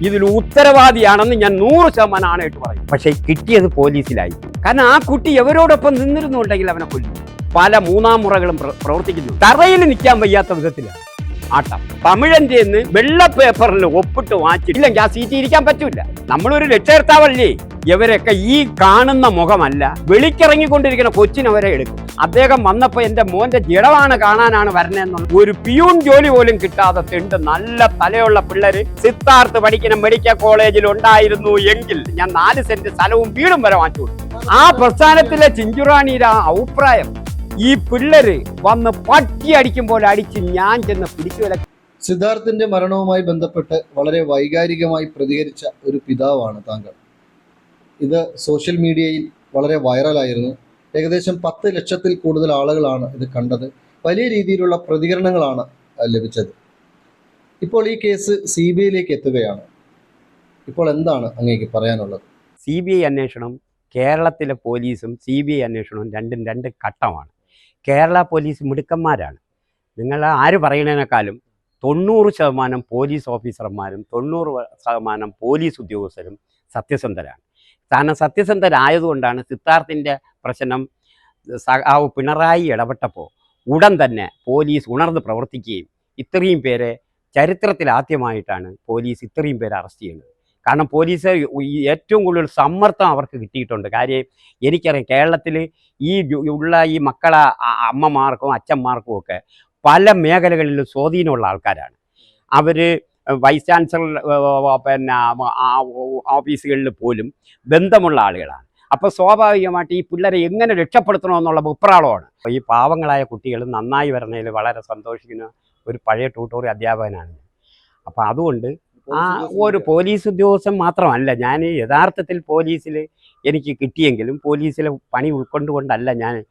ഇതിൽ ഉത്തരവാദിയാണെന്ന് ഞാൻ നൂറ് ശതമാനം ആണായിട്ട് പറയും. പക്ഷേ കിട്ടിയത് പോലീസിലായി. കാരണം ആ കുട്ടി എവരോടൊപ്പം നിന്നിരുന്നുണ്ടെങ്കിൽ അവനെ കൊല്ലും. പല മൂന്നാം മുറകളും പ്ര- പ്രവർത്തിക്കുന്നു തറയിൽ നിൽക്കാൻ വയ്യാത്ത വിധത്തിലാണ്. ആട്ടം. തമിഴന്റെ വെള്ള പേപ്പറിൽ ഒപ്പിട്ട് വാങ്ങിച്ചില്ലെങ്കിൽ ആ സീറ്റ് ഇരിക്കാൻ പറ്റൂല. നമ്മളൊരു രക്ഷകർത്താവല്ലേ? ഇവരൊക്കെ ഈ കാണുന്ന മുഖമല്ല. വെളിക്കിറങ്ങിക്കൊണ്ടിരിക്കുന്ന കൊച്ചിനവരെ എടുക്കും. അദ്ദേഹം വന്നപ്പോ എന്റെ മോന്റെ ജഡമാണ് കാണാനാണ് വരണേന്നുള്ള ഒരു പിയൂൺ ജോലി പോലും കിട്ടാതെ തെണ്ട് നല്ല തലയുള്ള പിള്ളേര് സിദ്ധാർത്ഥ് പഠിക്കുന്ന മെഡിക്കൽ കോളേജിൽ ഉണ്ടായിരുന്നു എങ്കിൽ ഞാൻ നാല് സെന്റ് സ്ഥലവും വീടും വരെ വാങ്ങിച്ചു ആ പ്രസ്ഥാനത്തിലെ ചിഞ്ചുറാണിയുടെ ആ അഭിപ്രായം ഈ പിള്ളേര് വന്ന് പട്ടി അടിക്കും പോലെ അടിച്ച് ഞാൻ ചെന്ന് പിടിക്കുവല സിദ്ധാർത്ഥിന്റെ മരണവുമായി ബന്ധപ്പെട്ട് വളരെ വൈകാരികമായി പ്രതികരിച്ച ഒരു പിതാവാണ് താങ്കൾ. ഇത് സോഷ്യൽ മീഡിയയിൽ വളരെ വൈറലായിരുന്നു. ഏകദേശം പത്ത് ലക്ഷത്തിൽ കൂടുതൽ ആളുകളാണ് ഇത് കണ്ടത്. വലിയ രീതിയിലുള്ള പ്രതികരണങ്ങളാണ് ലഭിച്ചത്. ഇപ്പോൾ ഈ കേസ് സി ബി ഐയിലേക്ക് എത്തുകയാണ്. ഇപ്പോൾ എന്താണ് അങ്ങേക്ക് പറയാനുള്ളത്? സി ബി ഐ അന്വേഷണം കേരളത്തിലെ പോലീസും സി ബി ഐ അന്വേഷണവും രണ്ടും രണ്ട് ഘട്ടമാണ്. കേരള പോലീസ് മിടുക്കന്മാരാണ്. നിങ്ങൾ ആര് പറയുന്നതിനേക്കാളും തൊണ്ണൂറ് ശതമാനം പോലീസ് ഓഫീസർമാരും തൊണ്ണൂറ് ശതമാനം പോലീസ് ഉദ്യോഗസ്ഥരും സത്യസന്ധരാണ്. കാരണം സത്യസന്ധരായതുകൊണ്ടാണ് സിദ്ധാർത്ഥിന്റെ പ്രശ്നം സഖാവ് പിണറായി ഇടപെട്ടപ്പോൾ ഉടൻ തന്നെ പോലീസ് ഉണർന്ന് പ്രവർത്തിക്കുകയും ഇത്രയും പേരെ ചരിത്രത്തിൽ ആദ്യമായിട്ടാണ് പോലീസ് ഇത്രയും പേരെ അറസ്റ്റ് ചെയ്യുന്നത്. കാരണം പോലീസ് ഏറ്റവും കൂടുതൽ സമ്മർദ്ദം അവർക്ക് കിട്ടിയിട്ടുണ്ട്. കാര്യം എനിക്കറിയാം കേരളത്തിൽ ഈ ഉള്ള ഈ മക്കളെ അമ്മമാർക്കും അച്ഛന്മാർക്കും ഒക്കെ പല മേഖലകളിലും സ്വാധീനമുള്ള ആൾക്കാരാണ്. അവർ വൈസ് ചാൻസലർ പിന്നെ ഓഫീസുകളിൽ പോലും ബന്ധമുള്ള ആളുകളാണ്. അപ്പോൾ സ്വാഭാവികമായിട്ട് ഈ പിള്ളേരെ എങ്ങനെ രക്ഷപ്പെടുത്തണമെന്നുള്ള വിപ്രാളമാണ്. ഈ പാവങ്ങളായ കുട്ടികൾ നന്നായി വരണതിൽ വളരെ സന്തോഷിക്കുന്ന ഒരു പഴയ ട്യൂട്ടോറിയൽ അധ്യാപകനാണ് അപ്പോൾ അതുകൊണ്ട് ആ ഒരു പോലീസ് ഉദ്യോഗസ്ഥൻ മാത്രമല്ല ഞാൻ യഥാർത്ഥത്തിൽ പോലീസിൽ എനിക്ക് കിട്ടിയെങ്കിലും പോലീസിലെ പണി ഉൾക്കൊണ്ടുകൊണ്ടല്ല ഞാൻ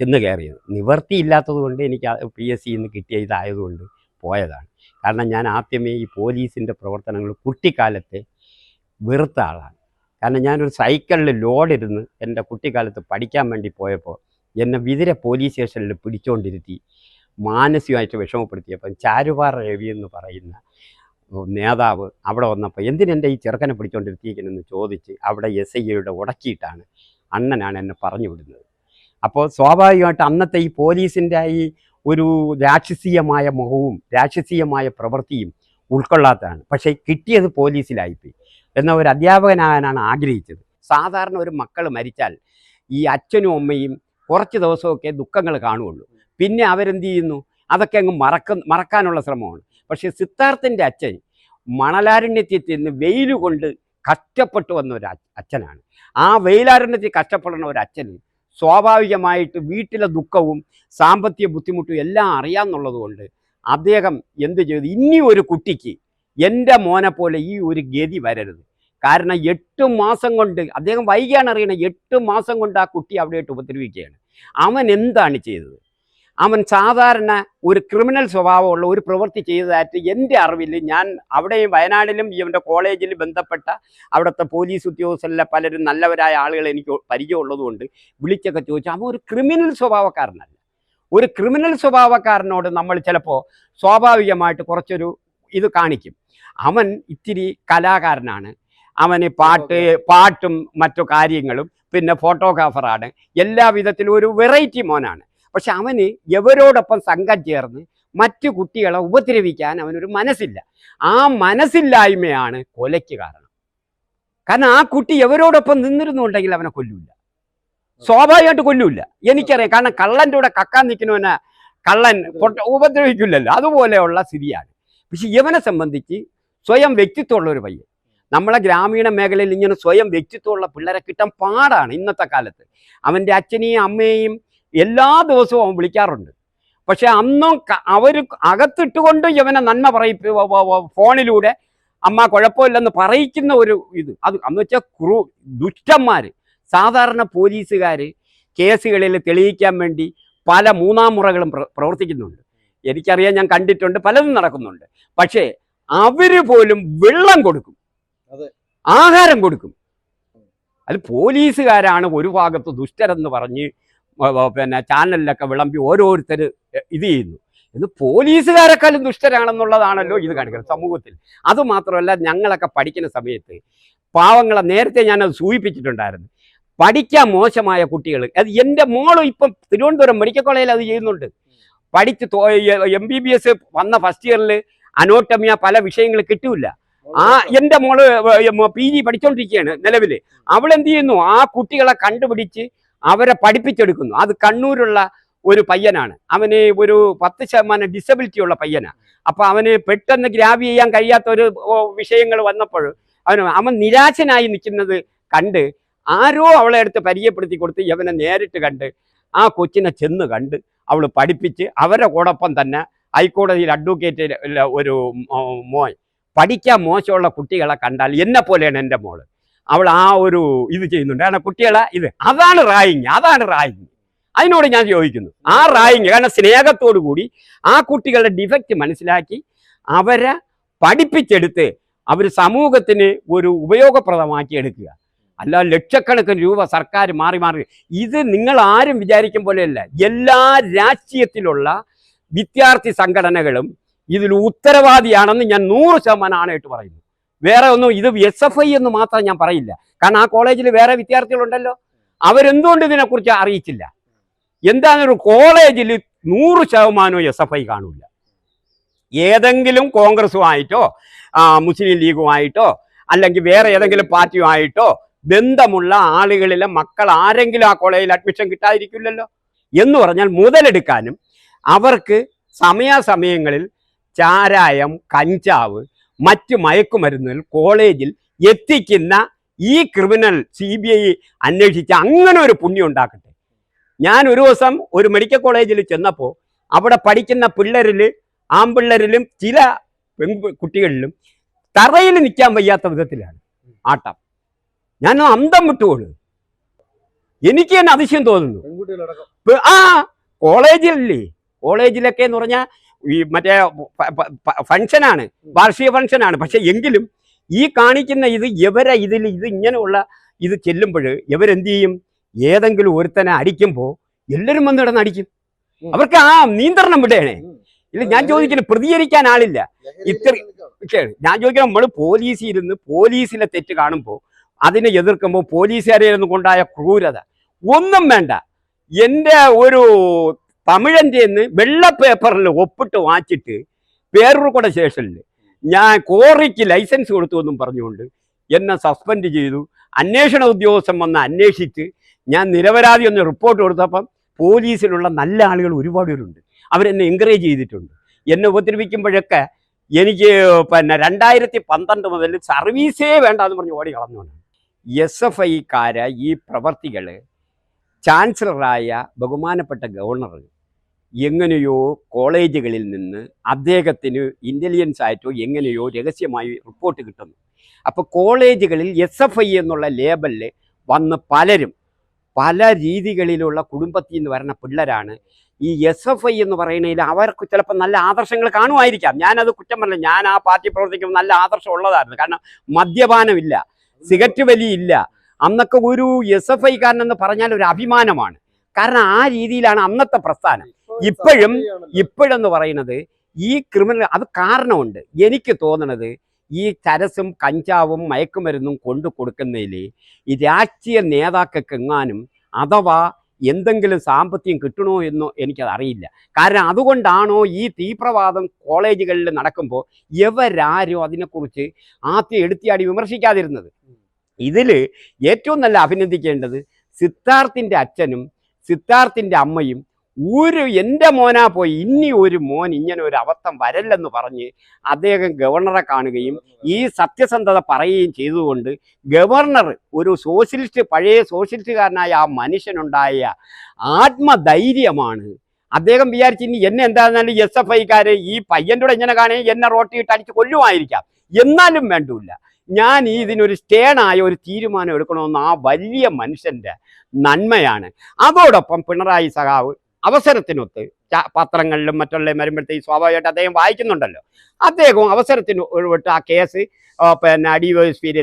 ചെന്ന് കയറിയത്. നിവർത്തിയില്ലാത്തത് കൊണ്ട് എനിക്ക് പി എസ് സിന്ന് കിട്ടിയ ഇതായതുകൊണ്ട് പോയതാണ്. കാരണം ഞാൻ ആദ്യമേ ഈ പോലീസിന്റെ പ്രവർത്തനങ്ങൾ കുട്ടിക്കാലത്തെ വെറുത്ത ആളാണ്. കാരണം ഞാനൊരു സൈക്കിളിൽ ലോഡിരുന്ന് എന്റെ കുട്ടിക്കാലത്ത് പഠിക്കാൻ വേണ്ടി പോയപ്പോൾ എന്നെ വിതിര പോലീസ് സ്റ്റേഷനിൽ പിടിച്ചുകൊണ്ടിരുത്തി മാനസികമായിട്ട് വിഷമപ്പെടുത്തിയപ്പം ചാരുപാറ രവി എന്ന് പറയുന്ന നേതാവ് അവിടെ വന്നപ്പോൾ എന്തിനെന്റെ ഈ ചെറുക്കനെ പിടിച്ചുകൊണ്ടിരുത്തിയിരിക്കണമെന്ന് ചോദിച്ച് അവിടെ എസ് ഐയുടെ ഉടക്കിയിട്ടാണ് അണ്ണനാണ് എന്നെ പറഞ്ഞു വിടുന്നത്. അപ്പോൾ സ്വാഭാവികമായിട്ട് അന്നത്തെ ഈ പോലീസിന്റെ ഈ ഒരു രാക്ഷസീയമായ മുഖവും രാക്ഷസീയമായ പ്രവൃത്തിയും ഉൾക്കൊള്ളാത്തതാണ്. പക്ഷേ കിട്ടിയത് പോലീസിലായിപ്പോയി. എന്ന ഒരു അധ്യാപകനാകാനാണ് ആഗ്രഹിച്ചത്. സാധാരണ ഒരു മക്കൾ മരിച്ചാൽ ഈ അച്ഛനും അമ്മയും കുറച്ച് ദിവസമൊക്കെ ദുഃഖങ്ങൾ കാണുകയുള്ളൂ. പിന്നെ അവരെന്ത് ചെയ്യുന്നു? അതൊക്കെ അങ്ങ് മറക്ക മറക്കാനുള്ള ശ്രമമാണ്. പക്ഷേ സിദ്ധാർത്ഥന്റെ അച്ഛൻ മണലാരണ്യത്തിൽ ചെന്ന് വെയിൽ കൊണ്ട് കഷ്ടപ്പെട്ടു വന്ന ഒരു അച്ഛനാണ്. ആ വെയിലാരണ്യത്തിൽ കഷ്ടപ്പെടുന്ന ഒരു അച്ഛന് സ്വാഭാവികമായിട്ട് വീട്ടിലെ ദുഃഖവും സാമ്പത്തിക ബുദ്ധിമുട്ടും എല്ലാം അറിയാമെന്നുള്ളത് കൊണ്ട് അദ്ദേഹം എന്ത് ചെയ്തു? ഇനി ഒരു കുട്ടിക്ക് എന്റെ മോനെ പോലെ ഈ ഒരു ഗതി വരരുത്. കാരണം എട്ട് മാസം കൊണ്ട് അദ്ദേഹം വൈകിയാണ് അറിയണത്. എട്ട് മാസം കൊണ്ട് ആ കുട്ടി അവിടെയായിട്ട് ഉപദ്രവിക്കുകയാണ്. അവൻ എന്താണ് ചെയ്തത്? അവൻ സാധാരണ ഒരു ക്രിമിനൽ സ്വഭാവമുള്ള ഒരു പ്രവൃത്തി ചെയ്തതായിട്ട് എന്റെ അറിവിൽ ഞാൻ അവിടെയും വയനാടിലും ഇവന്റെ കോളേജിൽ ബന്ധപ്പെട്ട അവിടുത്തെ പോലീസ് ഉദ്യോഗസ്ഥരിലെ പലരും നല്ലവരായ ആളുകൾ എനിക്ക് പരിചയമുള്ളതുകൊണ്ട് വിളിച്ചൊക്കെ ചോദിച്ചു. അവൻ ഒരു ക്രിമിനൽ സ്വഭാവക്കാരനല്ല. ഒരു ക്രിമിനൽ സ്വഭാവക്കാരനോട് നമ്മൾ ചിലപ്പോൾ സ്വാഭാവികമായിട്ട് കുറച്ചൊരു ഇത് കാണിക്കും. അവൻ ഇത്തിരി കലാകാരനാണ്. അവന് പാട്ട് പാട്ടും മറ്റു കാര്യങ്ങളും പിന്നെ ഫോട്ടോഗ്രാഫറാണ്. എല്ലാ വിധത്തിലും ഒരു വെറൈറ്റി മോനാണ്. പക്ഷെ അവന് എവരോടൊപ്പം സംഘം ചേർന്ന് മറ്റു കുട്ടികളെ ഉപദ്രവിക്കാൻ അവനൊരു മനസ്സില്ല. ആ മനസ്സില്ലായ്മയാണ് കൊലയ്ക്ക് കാരണം. കാരണം ആ കുട്ടി എവരോടൊപ്പം നിന്നിരുന്നുണ്ടെങ്കിൽ അവനെ കൊല്ലൂല. സ്വാഭാവികമായിട്ട് കൊല്ലൂല. എനിക്കറിയാം. കാരണം കള്ളന്റെ കൂടെ കക്കാൻ നിൽക്കുന്നവനെ കള്ളൻ ഉപദ്രവിക്കില്ലല്ലോ. അതുപോലെയുള്ള സ്ഥിതിയാണ്. പക്ഷെ ഇവനെ സംബന്ധിച്ച് സ്വയം വ്യക്തിത്വമുള്ള ഒരു പയ്യൻ. നമ്മളെ ഗ്രാമീണ മേഖലയിൽ ഇങ്ങനെ സ്വയം വ്യക്തിത്വമുള്ള പിള്ളേരെ കിട്ടാൻ പാടാണ് ഇന്നത്തെ കാലത്ത്. അവന്റെ അച്ഛനെയും അമ്മയെയും എല്ലാ ദിവസവും അവൻ വിളിക്കാറുണ്ട്. പക്ഷെ അന്നും അവർ അകത്തിട്ടുകൊണ്ട് ഇവനെ നന്മ പറയിപ്പ വ- ഫോണിലൂടെ അമ്മ കുഴപ്പമില്ലെന്ന് പറയിക്കുന്ന ഒരു ഇത്. അത് എന്ന് വെച്ചാൽ ക്രൂ ദുഷ്ടന്മാർ സാധാരണ പോലീസുകാർ കേസുകളിൽ തെളിയിക്കാൻ വേണ്ടി പല മൂന്നാം മുറകളും പ്ര- പ്രവർത്തിക്കുന്നുണ്ട്. എനിക്കറിയാം ഞാൻ കണ്ടിട്ടുണ്ട് പലതും നടക്കുന്നുണ്ട്. പക്ഷേ അവർ പോലും വെള്ളം കൊടുക്കും. ആഹാരം കൊടുക്കും. അത് പോലീസുകാരാണ് ഒരു ഭാഗത്ത് ദുഷ്ടരെന്ന് പറഞ്ഞ് പിന്നെ ചാനലിലൊക്കെ വിളമ്പി ഓരോരുത്തർ ഇത് ചെയ്യുന്നു. ഇത് പോലീസുകാരെക്കാളും ദുഷ്ടരാണെന്നുള്ളതാണല്ലോ ഇത് കാണിക്കുന്നത് സമൂഹത്തിൽ. അതുമാത്രമല്ല ഞങ്ങളൊക്കെ പഠിക്കുന്ന സമയത്ത് പാവങ്ങളെ നേരത്തെ ഞാനത് സൂചിപ്പിച്ചിട്ടുണ്ടായിരുന്നു. പഠിക്കാൻ മോശമായ കുട്ടികൾ അത് എന്റെ മോളും ഇപ്പം തിരുവനന്തപുരം മെഡിക്കൽ കോളേജിൽ അത് ചെയ്യുന്നുണ്ട്. പഠിച്ച് എം ബി ബി എസ് വന്ന ഫസ്റ്റ് ഇയറിൽ അനോട്ടമിയ പല വിഷയങ്ങൾ കിട്ടൂല ആ എന്റെ മോൾ പി ജി പഠിച്ചുകൊണ്ടിരിക്കുകയാണ് നിലവിൽ അവളെന്ത് ചെയ്യുന്നു? ആ കുട്ടികളെ കണ്ടുപിടിച്ച് അവരെ പഠിപ്പിച്ചെടുക്കുന്നു. അത് കണ്ണൂരുള്ള ഒരു പയ്യനാണ്. അവന് ഒരു പത്ത് ശതമാനം ഡിസബിലിറ്റി ഉള്ള പയ്യനാണ് അപ്പൊ അവന് പെട്ടെന്ന് ഗ്രാബ് ചെയ്യാൻ കഴിയാത്ത ഒരു വിഷയങ്ങൾ വന്നപ്പോൾ അവൻ അവൻ നിരാശനായി നിൽക്കുന്നത് കണ്ട് ആരോ അവളെ അടുത്ത് പരിചയപ്പെടുത്തി കൊടുത്ത് ഇവനെ നേരിട്ട് കണ്ട് ആ കൊച്ചിനെ ചെന്ന് കണ്ട് അവൾ പഠിപ്പിച്ച് അവരുടെ കൂടൊപ്പം തന്നെ ഹൈക്കോടതിയിൽ അഡ്വക്കേറ്റ് ഒരു മോൻ പഠിക്കാൻ മോശമുള്ള കുട്ടികളെ കണ്ടാൽ എന്നെ പോലെയാണ് എന്റെ മോൾ. അവൾ ആ ഒരു ഇത് ചെയ്യുന്നുണ്ട്. കാരണം കുട്ടികളെ ഇത് അതാണ് റായിങ് അതാണ് റായിങ്. അതിനോട് ഞാൻ ചോദിക്കുന്നു ആ റായിങ് കാരണം സ്നേഹത്തോടു കൂടി ആ കുട്ടികളുടെ ഡിഫക്റ്റ് മനസ്സിലാക്കി അവരെ പഠിപ്പിച്ചെടുത്ത് അവർ സമൂഹത്തിന് ഒരു ഉപയോഗപ്രദമാക്കി എടുക്കുക. അല്ല ലക്ഷക്കണക്കിന് രൂപ സർക്കാർ മാറി മാറി. ഇത് നിങ്ങൾ ആരും വിചാരിക്കും പോലെയല്ല. എല്ലാ രാഷ്ട്രീയത്തിലുള്ള വിദ്യാർത്ഥി സംഘടനകളും ഇതിൽ ഉത്തരവാദിയാണെന്ന് ഞാൻ നൂറ് ശതമാനം ആണായിട്ട് പറയുന്നു. വേറെ ഒന്നും ഇത് എസ് എഫ് ഐ എന്ന് മാത്രം ഞാൻ പറയില്ല. കാരണം ആ കോളേജിൽ വേറെ വിദ്യാർത്ഥികളുണ്ടല്ലോ. അവരെന്തുകൊണ്ട് ഇതിനെക്കുറിച്ച് അറിയിച്ചില്ല? എന്താണൊരു കോളേജിൽ നൂറ് ശതമാനവും എസ് എഫ് ഐ കാണൂല. ഏതെങ്കിലും കോൺഗ്രസുമായിട്ടോ മുസ്ലിം ലീഗുമായിട്ടോ അല്ലെങ്കിൽ വേറെ ഏതെങ്കിലും പാർട്ടിയുമായിട്ടോ ബന്ധമുള്ള ആളുകളിലെ മക്കൾ ആരെങ്കിലും ആ കോളേജിൽ അഡ്മിഷൻ കിട്ടാതിരിക്കില്ലല്ലോ. എന്ന് പറഞ്ഞാൽ മുതലെടുക്കാനും അവർക്ക് സമയാസമയങ്ങളിൽ ചാരായം കഞ്ചാവ് മറ്റ് മയക്കുമരുന്നുകൾ കോളേജിൽ എത്തിക്കുന്ന ഈ ക്രിമിനൽ സി ബി ഐ അന്വേഷിച്ച് അങ്ങനെ ഒരു പുണ്യം ഉണ്ടാക്കട്ടെ. ഞാൻ ഒരു ദിവസം ഒരു മെഡിക്കൽ കോളേജിൽ ചെന്നപ്പോൾ അവിടെ പഠിക്കുന്ന പിള്ളേരിൽ ആൺപിള്ളേരിലും ചില പെൺ കുട്ടികളിലും തറയിൽ നിൽക്കാൻ വയ്യാത്ത വിധത്തിലാണ് ആട്ടം. ഞാൻ അന്തം വിട്ടുപോണ് എനിക്ക് തന്നെ അതിശയം തോന്നുന്നു. ആ കോളേജിലല്ലേ. കോളേജിലൊക്കെ എന്ന് പറഞ്ഞാൽ ഈ മറ്റേ ഫങ്ഷനാണ് വാർഷിക ഫംഗ്ഷനാണ്. പക്ഷെ എങ്കിലും ഈ കാണിക്കുന്ന ഇത് ഇവരെ ഇതിൽ ഇത് ഇങ്ങനെയുള്ള ഇത് ചെല്ലുമ്പോൾ ഇവരെന്ത് ചെയ്യും? ഏതെങ്കിലും ഒരുത്തനെ അടിക്കുമ്പോൾ എല്ലാവരും വന്ന് കിടന്ന് അടിക്കും. അവർക്ക് ആ നിയന്ത്രണം വിടേണേ. ഇല്ല ഞാൻ ചോദിക്കുന്നത് പ്രതികരിക്കാൻ ആളില്ല. ഇത്ര- ഞാൻ ചോദിക്കണം നമ്മൾ പോലീസിൽ ഇരുന്ന് പോലീസിലെ തെറ്റ് കാണുമ്പോൾ അതിനെ എതിർക്കുമ്പോൾ പോലീസുകാരെ ഇരുന്ന് കൊണ്ടായ ക്രൂരത. ഒന്നും വേണ്ട. എന്റെ ഒരു തമിഴന്റെ നിന്ന് വെള്ള പേപ്പറിൽ ഒപ്പിട്ട് വാങ്ങിച്ചിട്ട് പേരൂർക്കുട സ്റ്റേഷനിൽ ഞാൻ കോറിക്ക് ലൈസൻസ് കൊടുത്തു എന്നും പറഞ്ഞുകൊണ്ട് എന്നെ സസ്പെൻഡ് ചെയ്തു. അന്വേഷണ ഉദ്യോഗസ്ഥൻ വന്ന് അന്വേഷിച്ച് ഞാൻ നിരപരാധി ഒന്ന് റിപ്പോർട്ട് കൊടുത്തപ്പം പോലീസിലുള്ള നല്ല ആളുകൾ ഒരുപാട് പേരുണ്ട്. അവരെന്നെ എൻകറേജ് ചെയ്തിട്ടുണ്ട്. എന്നെ ഉപദ്രവിക്കുമ്പോഴൊക്കെ എനിക്ക് പിന്നെ രണ്ടായിരത്തി പന്ത്രണ്ട് മുതൽ സർവീസേ വേണ്ട എന്ന് പറഞ്ഞ് ഓടി കളഞ്ഞുകൊണ്ട് എസ് എഫ് ഐക്കാര ഈ പ്രവർത്തികൾ ചാൻസലറായ ബഹുമാനപ്പെട്ട ഗവർണർ എങ്ങനെയോ കോളേജുകളിൽ നിന്ന് അദ്ദേഹത്തിന് ഇന്റലിജൻസ് ആയിട്ടോ എങ്ങനെയോ രഹസ്യമായി റിപ്പോർട്ട് കിട്ടുന്നു. അപ്പോൾ കോളേജുകളിൽ എസ് എഫ് ഐ എന്നുള്ള ലേബലിൽ വന്ന് പലരും പല രീതികളിലുള്ള കുടുംബത്തിൽ നിന്ന് വരുന്ന പിള്ളേരാണ് ഈ എസ് എഫ് ഐ എന്ന് പറയുന്നതിൽ അവർക്ക് ചിലപ്പോൾ നല്ല ആദർശങ്ങൾ കാണുമായിരിക്കാം. ഞാനത് കുറ്റം പറഞ്ഞില്ല. ഞാൻ ആ പാർട്ടി പ്രവർത്തിക്കുമ്പോൾ നല്ല ആദർശം ഉള്ളതായിരുന്നു. കാരണം മദ്യപാനമില്ല സിഗരറ്റ് വലിയില്ല. അന്നൊക്കെ ഒരു എസ് എഫ് ഐക്കാരനെന്ന് പറഞ്ഞാൽ ഒരു അഭിമാനമാണ്. കാരണം ആ രീതിയിലാണ് അന്നത്തെ പ്രസ്ഥാനം. ഇപ്പോഴും ഇപ്പോഴെന്ന് പറയുന്നത് ഈ ക്രിമിനൽ അത് കാരണമുണ്ട്. എനിക്ക് തോന്നണത് ഈ ചരസും കഞ്ചാവും മയക്കുമരുന്നും കൊണ്ടു കൊടുക്കുന്നതിൽ ഈ രാഷ്ട്രീയ നേതാക്കൾക്ക് എങ്ങാനും അഥവാ എന്തെങ്കിലും സാമ്പത്തികം കിട്ടണോ എന്നോ എനിക്കത് അറിയില്ല. കാരണം അതുകൊണ്ടാണോ ഈ തീവ്രവാദം കോളേജുകളിൽ നടക്കുമ്പോൾ എവരാരോ അതിനെക്കുറിച്ച് ആദ്യം എടുത്തിയാടി വിമർശിക്കാതിരുന്നത്. ഇതിൽ ഏറ്റവും നല്ല അഭിനന്ദിക്കേണ്ടത് സിദ്ധാർത്ഥിന്റെ അച്ഛനും സിദ്ധാർത്ഥിന്റെ അമ്മയും ഒരു എന്റെ മോനാ പോയി ഇനി ഒരു മോൻ ഇങ്ങനെ ഒരു അബദ്ധം വരല്ലെന്ന് പറഞ്ഞ് അദ്ദേഹം ഗവർണറെ കാണുകയും ഈ സത്യസന്ധത പറയുകയും ചെയ്തുകൊണ്ട് ഗവർണർ ഒരു സോഷ്യലിസ്റ്റ് പഴയ സോഷ്യലിസ്റ്റുകാരനായ ആ മനുഷ്യനുണ്ടായ ആത്മധൈര്യമാണ്. അദ്ദേഹം വിചാരിച്ച് ഇനി എന്നെ എന്താണെന്നാലും എസ് എഫ് ഐക്കാര് ഈ പയ്യന്റെ ഇങ്ങനെ കാണുകയും എന്നെ റോട്ടിയിട്ട് അടിച്ച് കൊല്ലുമായിരിക്കാം. എന്നാലും വേണ്ടൂല്ല. ഞാൻ ഈ ഇതിനൊരു സ്റ്റേണായ ഒരു തീരുമാനം എടുക്കണമെന്ന് ആ വലിയ മനുഷ്യന്റെ നന്മയാണ്. അതോടൊപ്പം പിണറായി സഖാവ് അവസരത്തിനൊത്ത് പത്രങ്ങളിലും മറ്റുള്ള വരുമ്പോഴത്തേക്ക് സ്വാഭാവികമായിട്ട് അദ്ദേഹം വായിക്കുന്നുണ്ടല്ലോ. അദ്ദേഹവും അവസരത്തിന് ഒഴിവിട്ട് ആ കേസ് പിന്നെ ഡി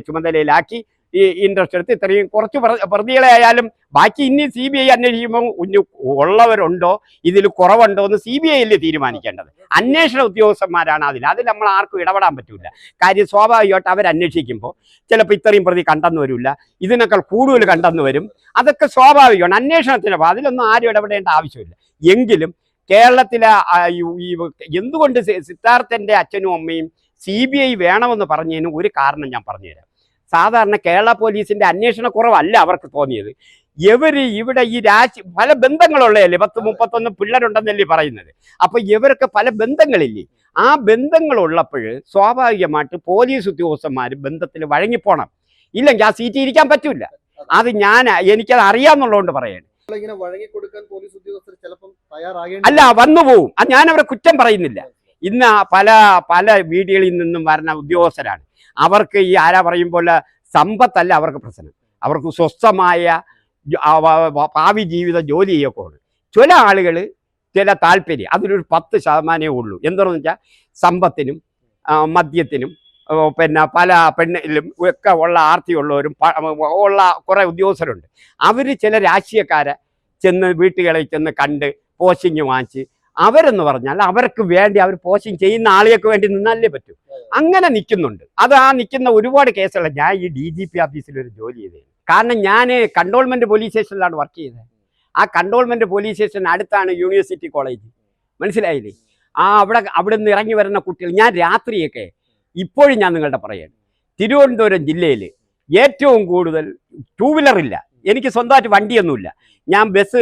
ചുമതലയിലാക്കി. ഈ ഇൻട്രസ്റ്റ് എടുത്ത് ഇത്രയും കുറച്ച് പ്ര- പ്രതികളെ ആയാലും ബാക്കി ഇനി സി ബി ഐ അന്വേഷിക്കുമ്പോൾ ഉള്ളവരുണ്ടോ? ഇതിൽ കുറവുണ്ടോ എന്ന് സി ബി ഐയിൽ തീരുമാനിക്കേണ്ടത്? അന്വേഷണ ഉദ്യോഗസ്ഥന്മാരാണ് അതിൽ. അതിൽ നമ്മൾ ആർക്കും ഇടപെടാൻ പറ്റില്ല കാര്യം സ്വാഭാവികമായിട്ട് അവർ അന്വേഷിക്കുമ്പോൾ ചിലപ്പോൾ ഇത്രയും പ്രതി കണ്ടെന്ന് വരില്ല ഇതിനേക്കാൾ കൂടുതൽ കണ്ടെന്ന് വരും. അതൊക്കെ സ്വാഭാവികമാണ്. അന്വേഷണത്തിന് അപ്പോൾ അതിലൊന്നും ആരും ഇടപെടേണ്ട ആവശ്യമില്ല. എങ്കിലും കേരളത്തിലെ എന്തുകൊണ്ട് സിദ്ധാർത്ഥന്റെ അച്ഛനും അമ്മയും സി ബി ഐ വേണമെന്ന് പറഞ്ഞതിന് ഒരു കാരണം ഞാൻ പറഞ്ഞുതരാം. സാധാരണ കേരള പോലീസിന്റെ അന്വേഷണ കുറവല്ല അവർക്ക് തോന്നിയത്. ഇവർ ഇവിടെ ഈ രാജ്യ പല ബന്ധങ്ങളുള്ളതല്ലേ? പത്ത് മുപ്പത്തൊന്ന് പിള്ളേരുണ്ടെന്നല്ലേ പറയുന്നത്. അപ്പൊ ഇവർക്ക് പല ബന്ധങ്ങളില്ലേ? ആ ബന്ധങ്ങളുള്ളപ്പോൾ സ്വാഭാവികമായിട്ട് പോലീസ് ഉദ്യോഗസ്ഥന്മാർ ബന്ധത്തിൽ വഴങ്ങിപ്പോണം. ഇല്ലെങ്കിൽ ആ സീറ്റ് ഇരിക്കാൻ പറ്റൂല. അത് ഞാൻ എനിക്കത് അറിയാമെന്നുള്ളതുകൊണ്ട് പറയാണ്. ഇങ്ങനെ വഴങ്ങി കൊടുക്കാൻ പോലീസ് ഉദ്യോഗസ്ഥർ ചിലപ്പം തയ്യാറാകേണ്ടി അല്ല വന്നു പോവും. ഞാൻ അവരെ കുറ്റം പറയുന്നില്ല. ഇന്ന് പല പല വീടുകളിൽ നിന്നും വരുന്ന ഉദ്യോഗസ്ഥരാണ്. അവർക്ക് ഈ ആരാ പറയും പോലെ സമ്പത്തല്ല അവർക്ക് പ്രശ്നം. അവർക്ക് സ്വസ്ഥമായ ഭാവി ജീവിത ജോലി ഉണ്ട് ചില ആളുകൾ ചില താല്പര്യം അതിലൊരു പത്ത് ശതമാനമേ ഉള്ളൂ. എന്താണെന്ന് വെച്ചാൽ സമ്പത്തിനും മദ്യത്തിനും പിന്നെ പല പെണ്ണിലും ഒക്കെ ഉള്ള ആർത്തിയുള്ളവരും ഉള്ള കുറേ ഉദ്യോഗസ്ഥരുണ്ട്. അവർ ചില രാഷ്ട്രീയക്കാരെ ചെന്ന് വീട്ടുകളിൽ ചെന്ന് കണ്ട് പോസ്റ്റിങ് വാങ്ങിച്ച് അവരെന്ന് പറഞ്ഞാൽ അവർക്ക് വേണ്ടി അവർ പോസ്റ്റിംഗ് ചെയ്യുന്ന ആളുകൾക്ക് വേണ്ടി നിന്നാലേ പറ്റൂ. അങ്ങനെ നിൽക്കുന്നുണ്ട്. അത് ആ നിൽക്കുന്ന ഒരുപാട് കേസുകൾ ഞാൻ ഈ ഡി ജി പി ഓഫീസിൽ ഒരു ജോലി ചെയ്തത് കാരണം ഞാൻ കണ്ടോൾമെന്റ് പോലീസ് സ്റ്റേഷനിലാണ് വർക്ക് ചെയ്തത്. ആ കണ്ടോൾമെന്റ് പോലീസ് സ്റ്റേഷൻ അടുത്താണ് യൂണിവേഴ്സിറ്റി കോളേജ്. മനസ്സിലായില്ലേ? ആ അവിടെ അവിടെ നിന്ന് ഇറങ്ങി വരുന്ന കുട്ടികൾ ഞാൻ രാത്രിയൊക്കെ ഇപ്പോഴും ഞാൻ നിങ്ങളുടെ പറയാണ് തിരുവനന്തപുരം ജില്ലയിൽ ഏറ്റവും കൂടുതൽ ടൂ വീലർ ഇല്ല. എനിക്ക് സ്വന്തമായിട്ട് വണ്ടിയൊന്നുമില്ല. ഞാൻ ബസ്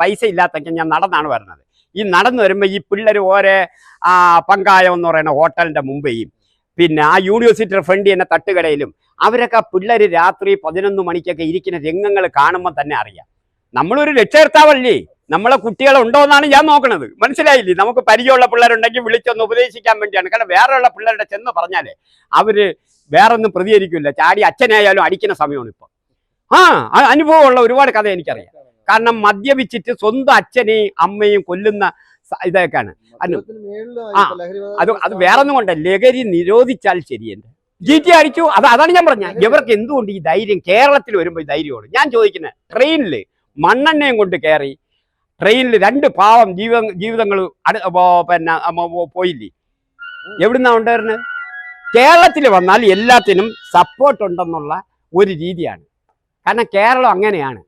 പൈസ ഇല്ലാത്തൊക്കെ ഞാൻ നടന്നാണ് വരുന്നത്. ഈ നടന്നു വരുമ്പോൾ ഈ പിള്ളേർ ഓരോ പങ്കായം എന്ന് പറയുന്ന ഹോട്ടലിന്റെ മുമ്പേയും പിന്നെ ആ യൂണിവേഴ്സിറ്റിയുടെ ഫ്രണ്ട് തന്നെ തട്ടുകടയിലും അവരൊക്കെ പിള്ളേർ രാത്രി പതിനൊന്ന് മണിക്കൊക്കെ ഇരിക്കുന്ന രംഗങ്ങൾ കാണുമ്പോൾ തന്നെ അറിയാം. നമ്മളൊരു രക്ഷകർത്താവല്ലേ? നമ്മളെ കുട്ടികളെ ഉണ്ടോ എന്നാണ് ഞാൻ നോക്കണത്. മനസ്സിലായില്ലേ? നമുക്ക് പരിചയമുള്ള പിള്ളേരുണ്ടെങ്കിൽ വിളിച്ചൊന്ന് ഉപദേശിക്കാൻ വേണ്ടിയാണ്. കാരണം വേറെയുള്ള പിള്ളേരുടെ ചെന്ന് പറഞ്ഞാലേ അവർ വേറൊന്നും പ്രതികരിക്കില്ല. ചാടി അച്ഛനായാലും അടിക്കുന്ന സമയമാണ് ഇപ്പോൾ ആ ആ അനുഭവമുള്ള ഒരുപാട് കഥ എനിക്കറിയാം. കാരണം മദ്യപിച്ചിട്ട് സ്വന്തം അച്ഛനെയും അമ്മയും കൊല്ലുന്ന ഇതൊക്കെയാണ്. ആ, അത് അത് വേറൊന്നും കൊണ്ട ലഹരി നിരോധിച്ചാൽ ശരിയല്ല ജി ടി അടിച്ചു. അത് അതാണ് ഞാൻ പറഞ്ഞത്. ഇവർക്ക് എന്തുകൊണ്ട് ഈ ധൈര്യം? കേരളത്തിൽ വരുമ്പോൾ ഈ ധൈര്യമാണ് ഞാൻ ചോദിക്കുന്നത് ട്രെയിനിൽ മണ്ണെണ്ണയും കൊണ്ട് കയറി ട്രെയിനിൽ രണ്ട് പാവം ജീവ ജീവിതങ്ങൾ പിന്നെ പോയില്ലേ? എവിടുന്നാ ഉണ്ടായിരുന്നത് കേരളത്തിൽ വന്നാൽ എല്ലാത്തിനും സപ്പോർട്ട് ഉണ്ടെന്നുള്ള ഒരു രീതിയാണ്. കാരണം കേരളം അങ്ങനെയാണ്.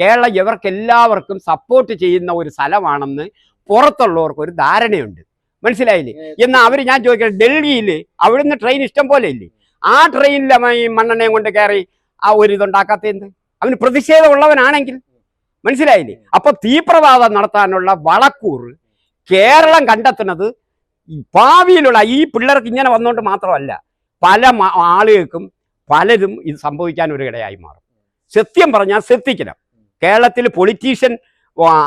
കേരളം ഇവർക്ക് എല്ലാവർക്കും സപ്പോർട്ട് ചെയ്യുന്ന ഒരു സ്ഥലമാണെന്ന് പുറത്തുള്ളവർക്ക് ഒരു ധാരണയുണ്ട്. മനസ്സിലായില്ലേ? എന്നാൽ അവർ ഞാൻ ചോദിക്കട്ടെ ഡൽഹിയിൽ അവിടുന്ന് ട്രെയിൻ ഇഷ്ടം പോലെ ഇല്ലേ? ആ ട്രെയിനിലെ മണ്ണെണ്ണയും കൊണ്ട് കയറി ആ ഒരു ഇതുണ്ടാക്കാത്ത എന്ത്? അവന് പ്രതിഷേധമുള്ളവനാണെങ്കിൽ. മനസ്സിലായില്ലേ? അപ്പൊ തീപ്രവാദം നടത്താനുള്ള വളക്കൂർ കേരളം കണ്ടെത്തുന്നത് ഭാവിയിലുള്ള ഈ പിള്ളേർക്ക് ഇങ്ങനെ വന്നുകൊണ്ട് മാത്രമല്ല പല ആളുകൾക്കും പലരും ഇത് സംഭവിക്കാൻ ഒരു ഇടയായി മാറും. സത്യം പറഞ്ഞാൽ ശ്രദ്ധിക്കണം. കേരളത്തിൽ പൊളിറ്റീഷ്യൻ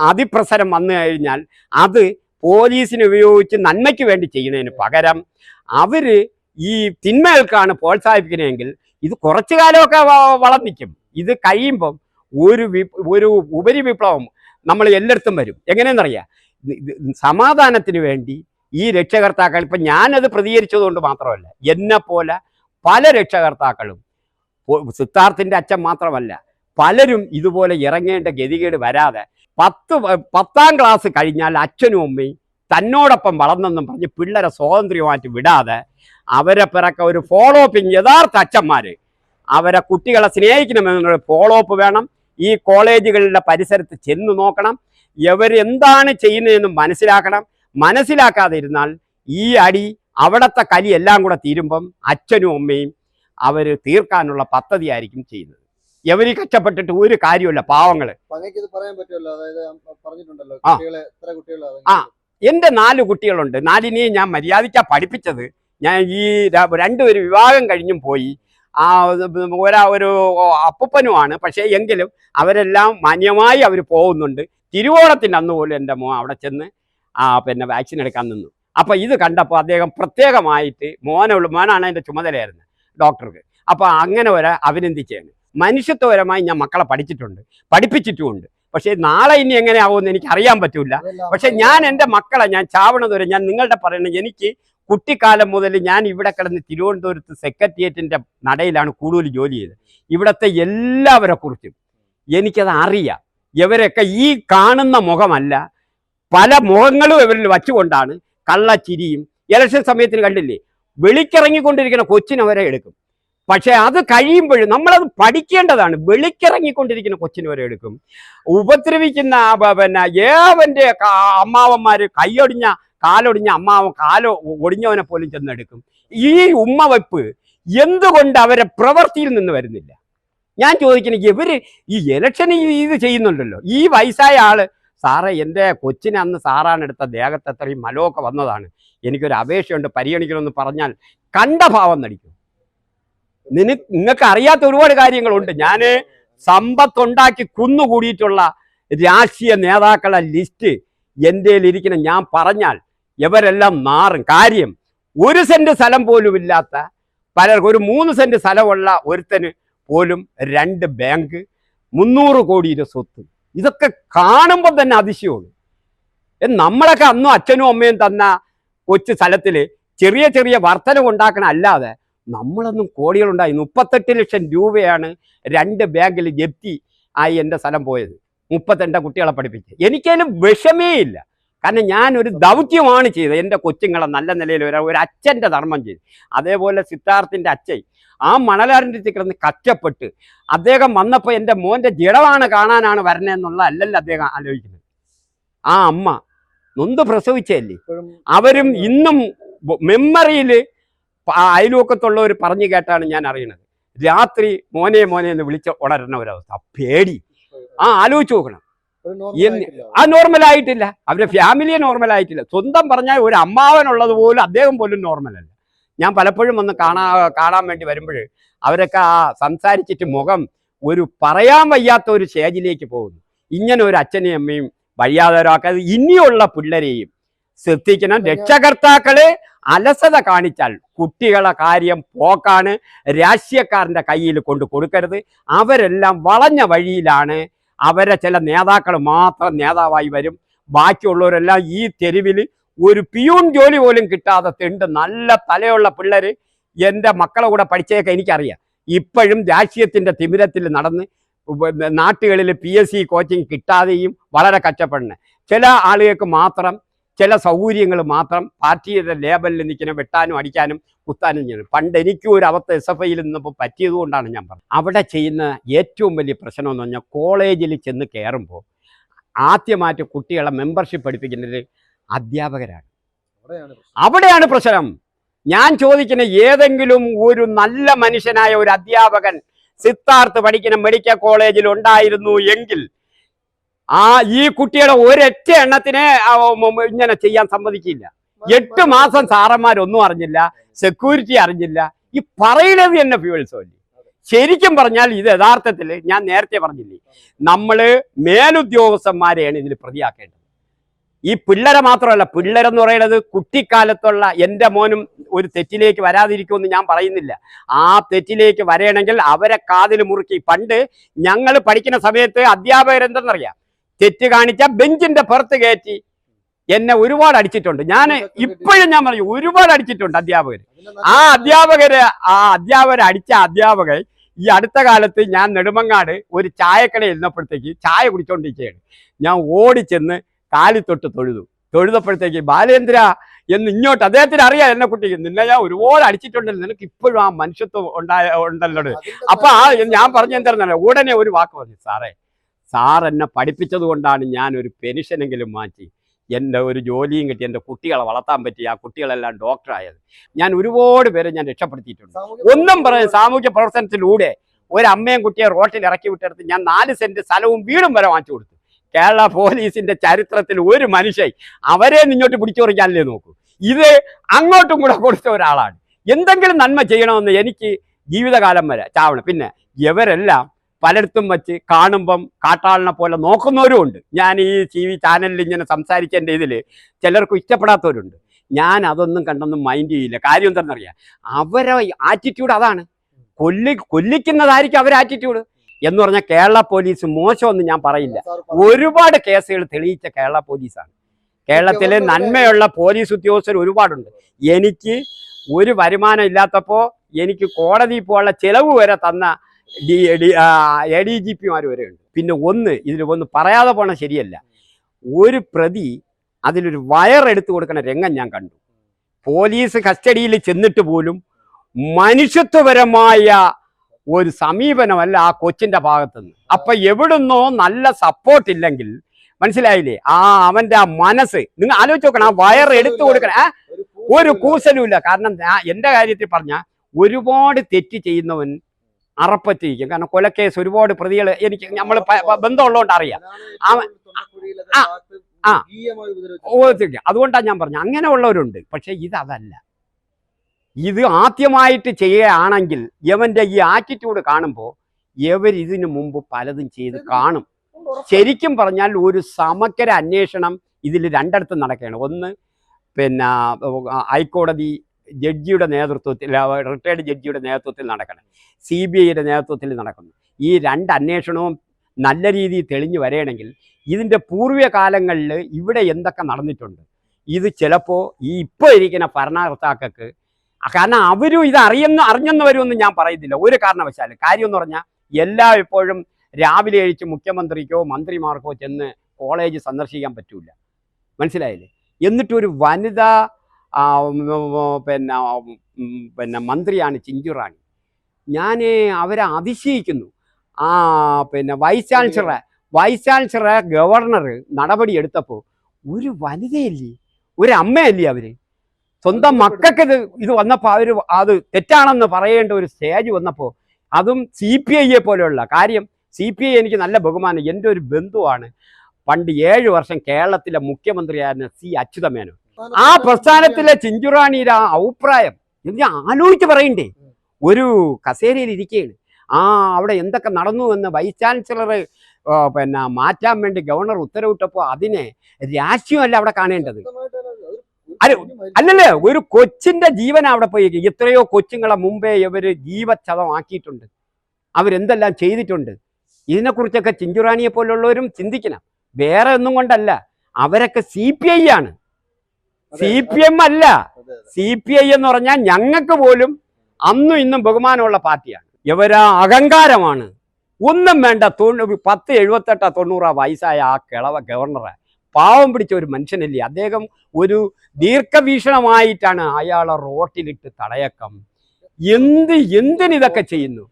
അതിപ്രസരം വന്നു കഴിഞ്ഞാൽ അത് പോലീസിനെ ഉപയോഗിച്ച് നന്മയ്ക്ക് വേണ്ടി ചെയ്യുന്നതിന് പകരം അവർ ഈ തിന്മകൾക്കാണ് പ്രോത്സാഹിപ്പിക്കുന്നതെങ്കിൽ ഇത് കുറച്ചു കാലമൊക്കെ വളം വളർന്നിക്കും ഇത് കഴിയുമ്പം ഒരു ഒരു ഉപരി വിപ്ലവം നമ്മൾ എല്ലായിടത്തും വരും. എങ്ങനെയെന്നറിയാം? സമാധാനത്തിന് വേണ്ടി ഈ രക്ഷകർത്താക്കൾ ഇപ്പം ഞാനത് പ്രതികരിച്ചതുകൊണ്ട് മാത്രമല്ല എന്നെ പോലെ രക്ഷകർത്താക്കളും സിദ്ധാർത്ഥിന്റെ അച്ഛൻ മാത്രമല്ല പലരും ഇതുപോലെ ഇറങ്ങേണ്ട ഗതികേട് വരാതെ പത്ത് പത്താം ക്ലാസ് കഴിഞ്ഞാൽ അച്ഛനും അമ്മയും തന്നോടൊപ്പം വളർന്നെന്നും പറഞ്ഞ് പിള്ളേരെ സ്വാതന്ത്ര്യമായിട്ട് വിടാതെ അവരെ പിറക്ക ഒരു ഫോളോ യഥാർത്ഥ അച്ഛന്മാർ അവരെ കുട്ടികളെ സ്നേഹിക്കണമെന്നുള്ള ഫോളോ അപ്പ് വേണം. ഈ കോളേജുകളുടെ പരിസരത്ത് ചെന്ന് നോക്കണം. ഇവർ എന്താണ് ചെയ്യുന്നതെന്ന് മനസ്സിലാക്കണം. മനസ്സിലാക്കാതെ ഇരുന്നാൽ ഈ അടി അവിടത്തെ കലി എല്ലാം കൂടെ തീരുമ്പം അച്ഛനും അമ്മയും അവർ തീർക്കാനുള്ള പദ്ധതിയായിരിക്കും ചെയ്യുന്നത്. എവര് കഷ്ടപ്പെട്ടിട്ട് ഒരു കാര്യമില്ല പാവങ്ങൾ. ആ. എന്റെ നാല് കുട്ടികളുണ്ട്. നാലിനെയും ഞാൻ മര്യാദയ്ക്കാ പഠിപ്പിച്ചത്. ഞാൻ ഈ രണ്ടുപേരും വിവാഹം കഴിഞ്ഞും പോയി. ആ ഒരാ ഒരു അപ്പൂപ്പനുമാണ്. പക്ഷേ എങ്കിലും അവരെല്ലാം മാന്യമായി അവർ പോകുന്നുണ്ട്. തിരുവോണത്തിന്റെ അന്ന് പോലും എന്റെ മോ അവിടെ ചെന്ന് ആ പിന്നെ വാക്സിൻ എടുക്കാൻ നിന്നു. അപ്പോൾ ഇത് കണ്ടപ്പോൾ അദ്ദേഹം പ്രത്യേകമായിട്ട് മോനുള്ള മോനാണ് എന്റെ ചുമതലയായിരുന്നത് ഡോക്ടർക്ക്. അപ്പോൾ അങ്ങനെ ഒരാ അഭിനന്ദിക്കുകയാണ് മനുഷ്യത്വപരമായി ഞാൻ മക്കളെ പഠിച്ചിട്ടുണ്ട് പഠിപ്പിച്ചിട്ടുമുണ്ട്. പക്ഷേ നാളെ ഇനി എങ്ങനെ ആവുമെന്ന് എനിക്ക് അറിയാൻ പറ്റൂല പക്ഷെ ഞാൻ എന്റെ മക്കളെ ഞാൻ ചാവണതുവരെ ഞാൻ നിങ്ങളുടെ പറയണത് എനിക്ക് കുട്ടിക്കാലം മുതൽ ഞാൻ ഇവിടെ കിടന്ന് തിരുവനന്തപുരത്ത് സെക്രട്ടേറിയറ്റിന്റെ നടയിലാണ് കൂടുതൽ ജോലി ചെയ്തത്. ഇവിടുത്തെ എല്ലാവരെ കുറിച്ചും എനിക്കത് അറിയാം. ഇവരൊക്കെ ഈ കാണുന്ന മുഖമല്ല. പല മുഖങ്ങളും ഇവരിൽ വച്ചുകൊണ്ടാണ് കള്ളച്ചിരിയും ഇലക്ഷൻ സമയത്തിന് കണ്ടില്ലേ? വെളിക്കിറങ്ങിക്കൊണ്ടിരിക്കുന്ന കൊച്ചിനെ വരെ എടുക്കും. പക്ഷെ അത് കഴിയുമ്പോഴും നമ്മളത് പഠിക്കേണ്ടതാണ്. വെളിക്കിറങ്ങിക്കൊണ്ടിരിക്കുന്ന കൊച്ചിന് വരെ എടുക്കും. ഉപദ്രവിക്കുന്ന പിന്നെ ഏവന്റെ അമ്മാവന്മാർ കൈയൊടിഞ്ഞ കാലൊടിഞ്ഞ അമ്മാവൻ കാലോ ഒടിഞ്ഞവനെ പോലും ചെന്നെടുക്കും. ഈ ഉമ്മവെപ്പ് എന്തുകൊണ്ട് അവരെ പ്രവൃത്തിയിൽ നിന്ന് വരുന്നില്ല? ഞാൻ ചോദിക്കുന്നത് ഇവർ ഈ ഇലക്ഷൻ ഇത് ചെയ്യുന്നുണ്ടല്ലോ. ഈ വയസ്സായ ആൾ സാറേ എന്റെ കൊച്ചിനെ അന്ന് സാറാണ് എടുത്ത ദേഹത്തെ അത്രയും മലമൊക്കെ വന്നതാണ്. എനിക്കൊരു അപേക്ഷയുണ്ട് പരിഗണിക്കണമെന്ന് പറഞ്ഞാൽ കണ്ട ഭാവം നടിക്കും. നിന നിങ്ങൾക്ക് അറിയാത്ത ഒരുപാട് കാര്യങ്ങളുണ്ട്. ഞാൻ സമ്പത്തുണ്ടാക്കി കുന്നുകൂടിയിട്ടുള്ള രാഷ്ട്രീയ നേതാക്കളുടെ ലിസ്റ്റ് എന്റെ ഇരിക്കുന്ന ഞാൻ പറഞ്ഞാൽ ഇവരെല്ലാം മാറും കാര്യം ഒരു സെന്റ് സ്ഥലം പോലും ഇല്ലാത്ത പലർക്കും ഒരു മൂന്ന് സെന്റ് സ്ഥലമുള്ള ഒരുത്തന് പോലും രണ്ട് ബാങ്ക് മുന്നൂറ് കോടിയുടെ സ്വത്ത്. ഇതൊക്കെ കാണുമ്പോൾ തന്നെ അതിശയമാണ്. നമ്മളൊക്കെ അന്നും അച്ഛനും അമ്മയും തന്ന കൊച്ചു സ്ഥലത്തിൽ ചെറിയ ചെറിയ വർധനം ഉണ്ടാക്കണ അല്ലാതെ നമ്മളൊന്നും കോടികളുണ്ടായി. മുപ്പത്തെട്ട് ലക്ഷം രൂപയാണ് രണ്ട് ബാങ്കിൽ ജപ്തി ആയി എന്റെ സ്ഥലം പോയത്. മുപ്പത്തെണ്ട കുട്ടികളെ പഠിപ്പിച്ച്. എനിക്കതിന് വിഷമേ ഇല്ല. കാരണം ഞാൻ ഒരു ദൗത്യമാണ് ചെയ്തത്. എന്റെ കൊച്ചുങ്ങളെ നല്ല നിലയിൽ വരാൻ ഒരു അച്ഛന്റെ ധർമ്മം ചെയ്തു. അതേപോലെ സിദ്ധാർത്ഥിന്റെ അച്ഛൻ. ആ മണലാറിന്റെ കിടന്ന് കഷ്ടപ്പെട്ട് അദ്ദേഹം വന്നപ്പോൾ എന്റെ മോന്റെ ജഡമാണ് കാണാനാണ് വരണേന്നുള്ള അല്ലല്ലോ അദ്ദേഹം ആലോചിക്കുന്നത്. ആ അമ്മ നൊന്ത് പ്രസവിച്ചല്ലേ അവരും ഇന്നും മെമ്മറിയിൽ അയൽവക്കത്തുള്ളവർ പറഞ്ഞു കേട്ടാണ് ഞാൻ അറിയണത്. രാത്രി മോനെ മോനെ എന്ന് വിളിച്ച് ഉണരുന്ന ഒരവസ്ഥ. പേടി. ആ ആലോചിച്ച് നോക്കണം. ആ നോർമൽ ആയിട്ടില്ല. അവരുടെ ഫാമിലിയെ നോർമൽ ആയിട്ടില്ല. സ്വന്തം പറഞ്ഞാൽ ഒരു അമ്മാവനുള്ളത് പോലും അദ്ദേഹം പോലും നോർമൽ അല്ല. ഞാൻ പലപ്പോഴും വന്ന് കാണാ കാണാൻ വേണ്ടി വരുമ്പോൾ അവരൊക്കെ ആ സംസാരിച്ചിട്ട് മുഖം ഒരു പറയാൻ വയ്യാത്ത ഒരു സ്റ്റേജിലേക്ക് പോകുന്നു. ഇങ്ങനെ ഒരു അച്ഛനെയും അമ്മയും വഴിയാതരാക്കാതെ ഇനിയുള്ള പിള്ളേരെയും ശ്രദ്ധിക്കണം രക്ഷകർത്താക്കൾ അലസത കാണിച്ചാൽ കുട്ടികളെ കാര്യം പോക്കാണ് രാഷ്ട്രീയക്കാരന്റെ കയ്യിൽ കൊണ്ട് കൊടുക്കരുത്. അവരെല്ലാം വളഞ്ഞ വഴിയിലാണ്. അവരെ ചില നേതാക്കൾ മാത്രം നേതാവായി വരും. ബാക്കിയുള്ളവരെല്ലാം ഈ തെരുവിൽ ഒരു പിയൂൺ ജോലി പോലും കിട്ടാതെ തെണ്ട് നല്ല തലയുള്ള പിള്ളേർ എന്റെ മക്കളെ കൂടെ പഠിച്ചേക്കെ എനിക്കറിയാം. ഇപ്പോഴും രാഷ്ട്രീയത്തിന്റെ തിമിരത്തിൽ നടന്ന് നാട്ടുകളിൽ പി എസ് സി കോച്ചിങ് കിട്ടാതെയും വളരെ കഷ്ടപ്പെടുന്നത് ചില ആളുകൾക്ക് മാത്രം ചില സൗകര്യങ്ങൾ മാത്രം പാർട്ടിയുടെ ലേബലിൽ നിൽക്കുന്ന വെട്ടാനും അടിക്കാനും കുത്താനും ചെയ്യണം. പണ്ട് എനിക്കും ഒരു അവസ്ഥ എസ് എഫ് ഐയിൽ നിന്നപ്പോൾ പറ്റിയത് കൊണ്ടാണ് ഞാൻ പറഞ്ഞത്. അവിടെ ചെയ്യുന്ന ഏറ്റവും വലിയ പ്രശ്നം എന്ന് പറഞ്ഞാൽ കോളേജിൽ ചെന്ന് കയറുമ്പോൾ ആദ്യമായിട്ട് കുട്ടികളെ മെമ്പർഷിപ്പ് പഠിപ്പിക്കുന്നത് അധ്യാപകരാണ്. അവിടെയാണ് പ്രശ്നം. അവിടെയാണ് പ്രശ്നം. ഞാൻ ചോദിക്കുന്ന ഏതെങ്കിലും ഒരു നല്ല മനുഷ്യനായ ഒരു അധ്യാപകൻ സിദ്ധാർത്ഥ് പഠിക്കുന്ന മെഡിക്കൽ കോളേജിൽ ഉണ്ടായിരുന്നു എങ്കിൽ ആ ഈ കുട്ടിയുടെ ഒരൊറ്റ എണ്ണത്തിനെ ഇങ്ങനെ ചെയ്യാൻ സമ്മതിക്കില്ല. എട്ട് മാസം സാറന്മാരൊന്നും അറിഞ്ഞില്ല സെക്യൂരിറ്റി അറിഞ്ഞില്ല. ഈ പറയുന്നത് തന്നെ ഫ്യൂവൽസ് അല്ലേ ശരിക്കും പറഞ്ഞാൽ ഇത് യഥാർത്ഥത്തിൽ ഞാൻ നേരത്തെ പറഞ്ഞില്ലേ നമ്മൾ മേലുദ്യോഗസ്ഥന്മാരെയാണ് ഇതിൽ പ്രതിയാക്കേണ്ടത്. ഈ പിള്ളേരെ മാത്രമല്ല പിള്ളേരെന്ന് പറയുന്നത് കുട്ടിക്കാലത്തുള്ള എന്റെ മോനും ഒരു തെറ്റിലേക്ക് വരാതിരിക്കുമെന്ന് ഞാൻ പറയുന്നില്ല. ആ തെറ്റിലേക്ക് വരണമെങ്കിൽ അവരെ കാതിൽ മുറുക്കി. പണ്ട് ഞങ്ങൾ പഠിക്കുന്ന സമയത്ത് അധ്യാപകരെന്തെന്നറിയാം? തെറ്റ് കാണിച്ച ബെഞ്ചിന്റെ പുറത്ത് കയറ്റി എന്നെ ഒരുപാട് അടിച്ചിട്ടുണ്ട്. ഞാൻ ഇപ്പോഴും ഞാൻ പറഞ്ഞു ഒരുപാട് അടിച്ചിട്ടുണ്ട് അധ്യാപകർ ആ അധ്യാപകര് ആ അധ്യാപകരെ അടിച്ച അധ്യാപകർ ഈ അടുത്ത കാലത്ത് ഞാൻ നെടുമങ്ങാട് ഒരു ചായക്കട ഇരുന്നപ്പോഴത്തേക്ക് ചായ കുടിച്ചോണ്ടിരിക്കുകയാണ്. ഞാൻ ഓടിച്ചെന്ന് കാലി തൊട്ട് തൊഴുതു. തൊഴുതപ്പോഴത്തേക്ക് ബാലേന്ദ്ര എന്ന് ഇങ്ങോട്ട് അദ്ദേഹത്തിന് അറിയാം എന്നെ കുട്ടിക്ക് നിന്നെ ഞാൻ ഒരുപാട് അടിച്ചിട്ടുണ്ടല്ലോ നിനക്ക് ഇപ്പോഴും ആ മനുഷ്യത്വം ഉണ്ടായ ഉണ്ടല്ലോ അപ്പൊ ആ ഞാൻ പറഞ്ഞു എന്താണെന്നല്ല ഉടനെ ഒരു വാക്ക് പറഞ്ഞു സാറേ സാർ എന്നെ പഠിപ്പിച്ചത് കൊണ്ടാണ് ഞാൻ ഒരു പെൻഷനെങ്കിലും മാറ്റി. എന്റെ ഒരു ജോലിയും കിട്ടി. എന്റെ കുട്ടികളെ വളർത്താൻ പറ്റി. ആ കുട്ടികളെല്ലാം ഡോക്ടറായത് ഞാൻ ഒരുപാട് പേരെ ഞാൻ രക്ഷപ്പെടുത്തിയിട്ടുണ്ട്. ഒന്നും പറയാൻ സാമൂഹ്യ പ്രവർത്തനത്തിലൂടെ ഒരു അമ്മയും കുട്ടിയെ റോട്ടിൽ ഇറക്കി വിട്ടെടുത്ത് ഞാൻ നാല് സെന്റ് സ്ഥലവും വീടും വരെ വാങ്ങിച്ചു കൊടുത്തു. കേരള പോലീസിന്റെ ചരിത്രത്തിൽ ഒരു മനുഷ്യൻ അവരെ നിന്നോട്ട് പിടിച്ചു പറിക്കാനല്ലേ നോക്കൂ. ഇത് അങ്ങോട്ടും കൂടെ കൊടുത്ത ഒരാളാണ്. എന്തെങ്കിലും നന്മ ചെയ്യണമെന്ന് എനിക്ക് ജീവിതകാലം വരെ ചാവണം. പിന്നെ ഇവരെല്ലാം പലയിടത്തും വെച്ച് കാണുമ്പം കാട്ടാളിനെ പോലെ നോക്കുന്നവരും ഉണ്ട് ഞാൻ ഈ ടി വി ചാനലിൽ ഇങ്ങനെ സംസാരിച്ചതിന്റെ ഇതിൽ ചിലർക്ക് ഇഷ്ടപ്പെടാത്തവരുണ്ട്. ഞാൻ അതൊന്നും കണ്ടൊന്നും മൈൻഡ് ചെയ്യില്ല. കാര്യം എന്താണെന്നറിയാം അവരെ ആറ്റിറ്റ്യൂഡ് അതാണ്. കൊല്ലി കൊല്ലിക്കുന്നതായിരിക്കും അവരെ ആറ്റിറ്റ്യൂഡ് എന്ന് പറഞ്ഞാൽ കേരള പോലീസ് മോശമൊന്നും ഞാൻ പറയില്ല. ഒരുപാട് കേസുകൾ തെളിയിച്ച കേരള പോലീസാണ്. കേരളത്തിലെ നന്മയുള്ള പോലീസ് ഉദ്യോഗസ്ഥർ ഒരുപാടുണ്ട്. എനിക്ക് ഒരു വരുമാനം ഇല്ലാത്തപ്പോൾ എനിക്ക് കോടതി പോകാനുള്ള ചിലവ് വരെ തന്ന D D A D G പിമാർ വരെയുണ്ട് ഉണ്ട്. പിന്നെ ഒന്ന് ഇതിൽ ഒന്ന് പറയാതെ പോണ ശരിയല്ല. ഒരു പ്രതി അതിലൊരു എടുത്തു കൊടുക്കുന്ന രംഗം ഞാൻ കണ്ടു. പോലീസ് കസ്റ്റഡിയിൽ ചെന്നിട്ട് പോലും മനുഷ്യത്വപരമായ ഒരു സമീപനമല്ല ആ കൊച്ചിന്റെ ഭാഗത്തുനിന്ന്. അപ്പൊ എവിടുന്നോ നല്ല സപ്പോർട്ട് ഇല്ലെങ്കിൽ മനസ്സിലായില്ലേ? ആ അവന്റെ ആ മനസ്സ്. നിങ്ങൾ ആലോചിച്ച് നോക്കണം ആ വയർ എടുത്തു കൊടുക്കണം ഏ? ഒരു കൂസലും ഇല്ല കാരണം എന്റെ കാര്യത്തിൽ പറഞ്ഞ ഒരുപാട് തെറ്റ് ചെയ്യുന്നവൻ അറപ്പറ്റിരിക്കും കാരണം കൊലക്കേസ് ഒരുപാട് പ്രതികൾ എനിക്ക് നമ്മൾ ബന്ധമുള്ളതുകൊണ്ട് അറിയാം. ആ. അതുകൊണ്ടാണ് ഞാൻ പറഞ്ഞത്. അങ്ങനെയുള്ളവരുണ്ട് പക്ഷെ ഇത് അതല്ല ഇത് ആദ്യമായിട്ട് ചെയ്യുകയാണെങ്കിൽ യവന്റെ ഈ ആറ്റിറ്റ്യൂഡ് കാണുമ്പോൾ യവർ ഇതിനു മുമ്പ് പലതും ചെയ്ത് കാണും. ശരിക്കും പറഞ്ഞാൽ ഒരു സമഗ്ര അന്വേഷണം ഇതിൽ രണ്ടിടത്തും നടക്കുകയാണ്. ഒന്ന് പിന്നെ ഹൈക്കോടതി ജഡ്ജിയുടെ നേതൃത്വത്തിൽ റിട്ടയർഡ് ജഡ്ജിയുടെ നേതൃത്വത്തിൽ നടക്കണം. സി ബി ഐയുടെ നേതൃത്വത്തിൽ നടക്കുന്നു. ഈ രണ്ട് അന്വേഷണവും നല്ല രീതിയിൽ തെളിഞ്ഞു വരണമെങ്കിൽ ഇതിന്റെ പൂർവിക കാലങ്ങളിൽ ഇവിടെ എന്തൊക്കെ നടന്നിട്ടുണ്ട്? ഇത് ചിലപ്പോൾ ഈ ഇപ്പോൾ ഇരിക്കുന്ന ഭരണകർത്താക്കൾക്ക് കാരണം അവരും ഇത് അറിയുന്ന വരുമെന്ന് ഞാൻ പറയുന്നില്ല. ഒരു കാരണവശാലും കാര്യം എന്ന് പറഞ്ഞാൽ എല്ലാ ഇപ്പോഴും രാവിലെ കഴിച്ച് മുഖ്യമന്ത്രിക്കോ മന്ത്രിമാർക്കോ ചെന്ന് കോളേജ് സന്ദർശിക്കാൻ പറ്റൂല. മനസ്സിലായില്ലേ? എന്നിട്ടൊരു വനിതാ പിന്നെ പിന്നെ മന്ത്രിയാണ് ചിഞ്ചുറാണി ഞാൻ അവരെ അതിശയിക്കുന്നു. ആ പിന്നെ വൈസ് ചാൻസലറെ വൈസ് ചാൻസലറെ ഗവർണർ നടപടി എടുത്തപ്പോൾ ഒരു വനിതയല്ലേ? ഒരു അമ്മയല്ലേ അവർ? സ്വന്തം മക്കൾക്ക് ഇത് ഇത് വന്നപ്പോൾ അവർ അത് തെറ്റാണെന്ന് പറയേണ്ട ഒരു സ്റ്റേജ് വന്നപ്പോൾ അതും സി പി ഐയെ പോലെയുള്ള കാര്യം. സി പി ഐ എനിക്ക് നല്ല ബഹുമാനം. എന്റെ ഒരു ബന്ധുവാണ് പണ്ട് ഏഴ് വർഷം കേരളത്തിലെ മുഖ്യമന്ത്രിയായിരുന്ന സി അച്യുതമേനോൻ. ആ പ്രസ്ഥാനത്തിലെ ചിഞ്ചുറാണിയുടെ ആ അഭിപ്രായം എന്ന് ഞാൻ ആലോചിച്ച് പറയണ്ടേ? ഒരു കസേരയിൽ ഇരിക്കുകയാണ് ആ അവിടെ എന്തൊക്കെ നടന്നു എന്ന് വൈസ് ചാൻസലർ പിന്നെ മാറ്റാൻ വേണ്ടി ഗവർണർ ഉത്തരവിട്ടപ്പോൾ അതിനെ രാഷ്ട്രീയമല്ല അവിടെ കാണേണ്ടത്. അല്ല, അല്ലല്ലേ ഒരു കൊച്ചിന്റെ ജീവൻ അവിടെ പോയി. എത്രയോ കൊച്ചുങ്ങളെ മുമ്പേ ഇവർ ജീവച്ഛതമാക്കിയിട്ടുണ്ട് അവരെന്തെല്ലാം ചെയ്തിട്ടുണ്ട്? ഇതിനെക്കുറിച്ചൊക്കെ ചിഞ്ചുറാണിയെ പോലുള്ളവരും ചിന്തിക്കണം. വേറെ ഒന്നും കൊണ്ടല്ല. അവരൊക്കെ സി പി ഐ ആണ്. സി പി എം അല്ല. സി പി ഐ എന്ന് പറഞ്ഞാൽ ഞങ്ങൾക്ക് പോലും അന്നും ഇന്നും ബഹുമാനമുള്ള പാർട്ടിയാണ്. ഇവരാ അഹങ്കാരമാണ്. ഒന്നും വേണ്ട തൊണ്ണൂ പത്ത് എഴുപത്തെട്ടാ തൊണ്ണൂറാ വയസ്സായ ആ കിളവ ഗവർണറെ. പാവം പിടിച്ച ഒരു മനുഷ്യനല്ലേ. അദ്ദേഹം ഒരു ദീർഘവീക്ഷണമായിട്ടാണ് അയാളെ റോട്ടിലിട്ട് തടയക്കം. എന്ത് എന്തിനിതൊക്കെ ചെയ്യുന്നു?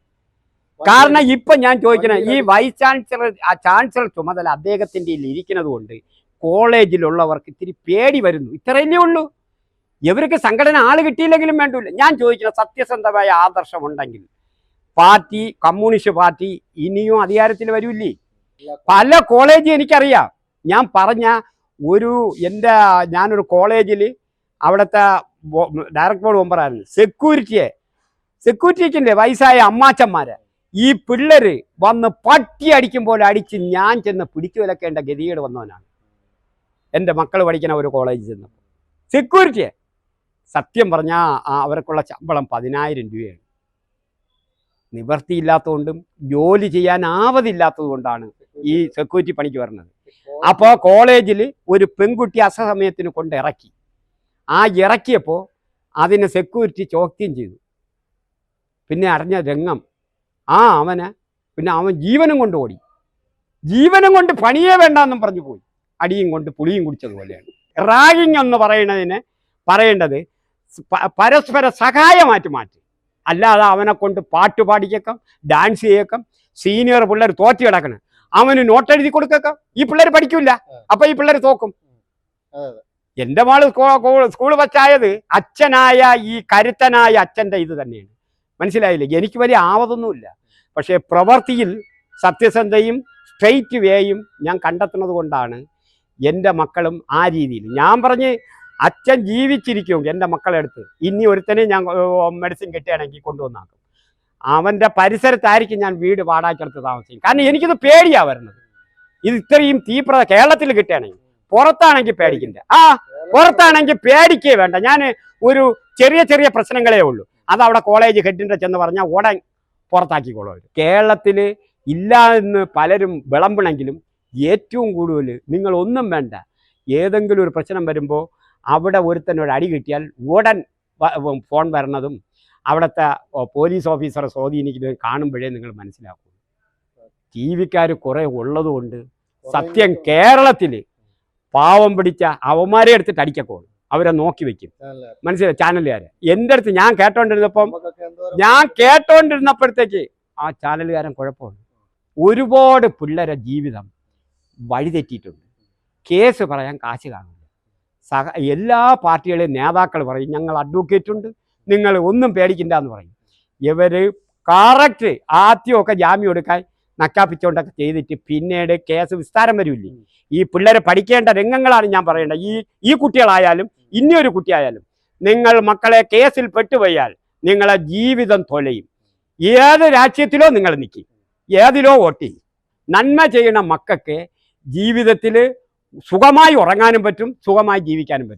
കാരണം ഇപ്പൊ ഞാൻ ചോദിക്കണേ ഈ വൈസ് ചാൻസലർ ആ ചാൻസലർ ചുമതല അദ്ദേഹത്തിന്റെ ഇരിക്കുന്നത് കൊണ്ട് കോളേജിലുള്ളവർക്ക് ഇത്തിരി പേടി വരുന്നു. ഇത്രയല്ലേ ഉള്ളൂ? ഇവർക്ക് സംഘടന ആൾ കിട്ടിയില്ലെങ്കിലും വേണ്ടില്ല. ഞാൻ ചോദിക്കുന്ന സത്യസന്ധമായ ആദർശം ഉണ്ടെങ്കിൽ പാർട്ടി കമ്മ്യൂണിസ്റ്റ് പാർട്ടി ഇനിയും അധികാരത്തിൽ വരൂല്ലേ? പല കോളേജ് എനിക്കറിയാം. ഞാൻ പറഞ്ഞ ഒരു എന്റെ ഞാനൊരു കോളേജിൽ അവിടുത്തെ ഡയറക്ടർ ബോർഡ് മെമ്പറായിരുന്നു സെക്യൂരിറ്റിയെ സെക്യൂരിറ്റിക്കിന്റെ വയസ്സായ അമ്മാച്ചന്മാരെ. ഈ പിള്ളേർ വന്ന് പട്ടി അടിക്കുമ്പോൾ അടിച്ച് ഞാൻ ചെന്ന് പിടിച്ചു വിലക്കേണ്ട ഗതികേട് വന്നവനാണ്. എന്റെ മക്കൾ പഠിക്കുന്ന ഒരു കോളേജിൽ ചെന്നപ്പോൾ സെക്യൂരിറ്റിയെ സത്യം പറഞ്ഞാൽ അവർക്കുള്ള ശമ്പളം പതിനായിരം രൂപയാണ്. നിവർത്തിയില്ലാത്തതുകൊണ്ടും ജോലി ചെയ്യാൻ ആവതില്ലാത്തതുകൊണ്ടാണ് ഈ സെക്യൂരിറ്റി പണിക്ക് വരുന്നത് അപ്പോൾ കോളേജിൽ ഒരു പെൺകുട്ടി അസമയത്തിന് കൊണ്ട് ഇറക്കി. ആ ഇറക്കിയപ്പോൾ അതിനെ സെക്യൂരിറ്റി ചോദ്യം ചെയ്തു. പിന്നെ അറിഞ്ഞ രംഗം. ആ അവനെ പിന്നെ അവൻ ജീവനും കൊണ്ട് ഓടി. ജീവനും കൊണ്ട് പണിയേ വേണ്ടെന്നും പറഞ്ഞു പോയി. അടിയും കൊണ്ട് പുളിയും കുടിച്ചതുപോലെയാണ്. റാഗിങ് എന്ന് പറയുന്നതിന് പറയേണ്ടത് പരസ്പര സഹായമായിട്ട് മാറ്റി. അല്ലാതെ അവനെ കൊണ്ട് പാട്ട് പാടിക്കേക്കാം ഡാൻസ് ചെയ്യേക്കാം സീനിയർ പിള്ളേർ തോറ്റി കിടക്കണം. അവന് നോട്ട് എഴുതി കൊടുക്കേക്കാം. ഈ പിള്ളേർ പഠിക്കില്ല അപ്പൊ ഈ പിള്ളേർ തോക്കും. എന്റെ മോൾ സ്കൂൾ വച്ചായത് അച്ഛനായ ഈ കരുത്തനായ അച്ഛന്റെ ഇത് തന്നെയാണ്. മനസ്സിലായില്ലേ? എനിക്ക് വലിയ ആവതൊന്നുമില്ല. പക്ഷേ പ്രവൃത്തിയിൽ സത്യസന്ധയും സ്ട്രെയിറ്റ് വേയും ഞാൻ കണ്ടെത്തുന്നത് കൊണ്ടാണ് എന്റെ മക്കളും ആ രീതിയിൽ. ഞാൻ പറഞ്ഞ് അച്ഛൻ ജീവിച്ചിരിക്കും എന്റെ മക്കളെടുത്ത് ഇനി ഒരുത്തനെ ഞാൻ മെഡിസിൻ കിട്ടുകയാണെങ്കിൽ കൊണ്ടുവന്നാക്കും. അവന്റെ പരിസരത്തായിരിക്കും ഞാൻ വീട് വാടാക്കെടുത്ത് താമസിക്കും. കാരണം എനിക്കിത് പേടിയാ വരുന്നത്. ഇത് ഇത്രയും തീവ്രത കേരളത്തിൽ കിട്ടുകയാണെങ്കിൽ പുറത്താണെങ്കിൽ പേടിക്കണ്ട ആ പുറത്താണെങ്കിൽ പേടിക്കേ വേണ്ട. ഞാൻ ഒരു ചെറിയ ചെറിയ പ്രശ്നങ്ങളേ ഉള്ളൂ. അത് അവിടെ കോളേജ് ഹെഡിന്റെ ചെന്ന് പറഞ്ഞാൽ ഉടൻ പുറത്താക്കിക്കോളൂ കേരളത്തിൽ ഇല്ല എന്ന് പലരും വിളമ്പണമെങ്കിലും ഏറ്റവും കൂടുതൽ നിങ്ങൾ ഒന്നും വേണ്ട. ഏതെങ്കിലും ഒരു പ്രശ്നം വരുമ്പോൾ അവിടെ ഒരുത്തൻ ഒരു അടി കിട്ടിയാൽ ഉടൻ ഫോൺ വരണതും അവിടുത്തെ പോലീസ് ഓഫീസറെ സ്വാധീനിക്കുന്നത് കാണുമ്പോഴേ നിങ്ങൾ മനസ്സിലാക്കും. ടി വിക്കാർ കുറേ ഉള്ളതുകൊണ്ട് സത്യം കേരളത്തിൽ പാവം പിടിച്ച അവന്മാരെ എടുത്തിട്ട് അടിക്കക്കോളും. അവരെ നോക്കി വെക്കും. മനസ്സിലായി? ചാനലുകാരെ. എന്റെ അടുത്ത് ഞാൻ കേട്ടോണ്ടിരുന്നപ്പം ഞാൻ കേട്ടോണ്ടിരുന്നപ്പോഴത്തേക്ക് ആ ചാനലുകാരൻ കുഴപ്പമുണ്ട്. ഒരുപാട് പിള്ളേരെ ജീവിതം വഴിതെറ്റിയിട്ടുണ്ട്. കേസ് പറയാൻ കാശ് കാണില്ല സഹ എല്ലാ പാർട്ടികളെയും നേതാക്കൾ പറയും ഞങ്ങൾ അഡ്വക്കേറ്റ് ഉണ്ട് നിങ്ങൾ ഒന്നും പേടിക്കണ്ട എന്ന് പറയും. ഇവർ കറക്റ്റ് ആദ്യമൊക്കെ ജാമ്യം എടുക്കാൻ നക്കാപ്പിച്ചുകൊണ്ടൊക്കെ ചെയ്തിട്ട് പിന്നീട് കേസ് വിസ്താരം വരില്ലേ ഈ പിള്ളേരെ പഠിക്കേണ്ട രംഗങ്ങളാണ് ഞാൻ പറയേണ്ടത്. ഈ ഈ കുട്ടികളായാലും ഇനിയൊരു കുട്ടിയായാലും നിങ്ങൾ മക്കളെ കേസിൽ പെട്ടുപോയാൽ നിങ്ങളെ ജീവിതം തൊലയും. ഏത് രാഷ്ട്രീയത്തിലോ നിങ്ങൾ നിൽക്കും. ഏതിലോ വോട്ട് ചെയ്യും. നന്മ ചെയ്യുന്ന മക്കൾക്ക് ജീവിതത്തിൽ സുഖമായി ഉറങ്ങാനും പറ്റും സുഖമായി ജീവിക്കാനും പറ്റും.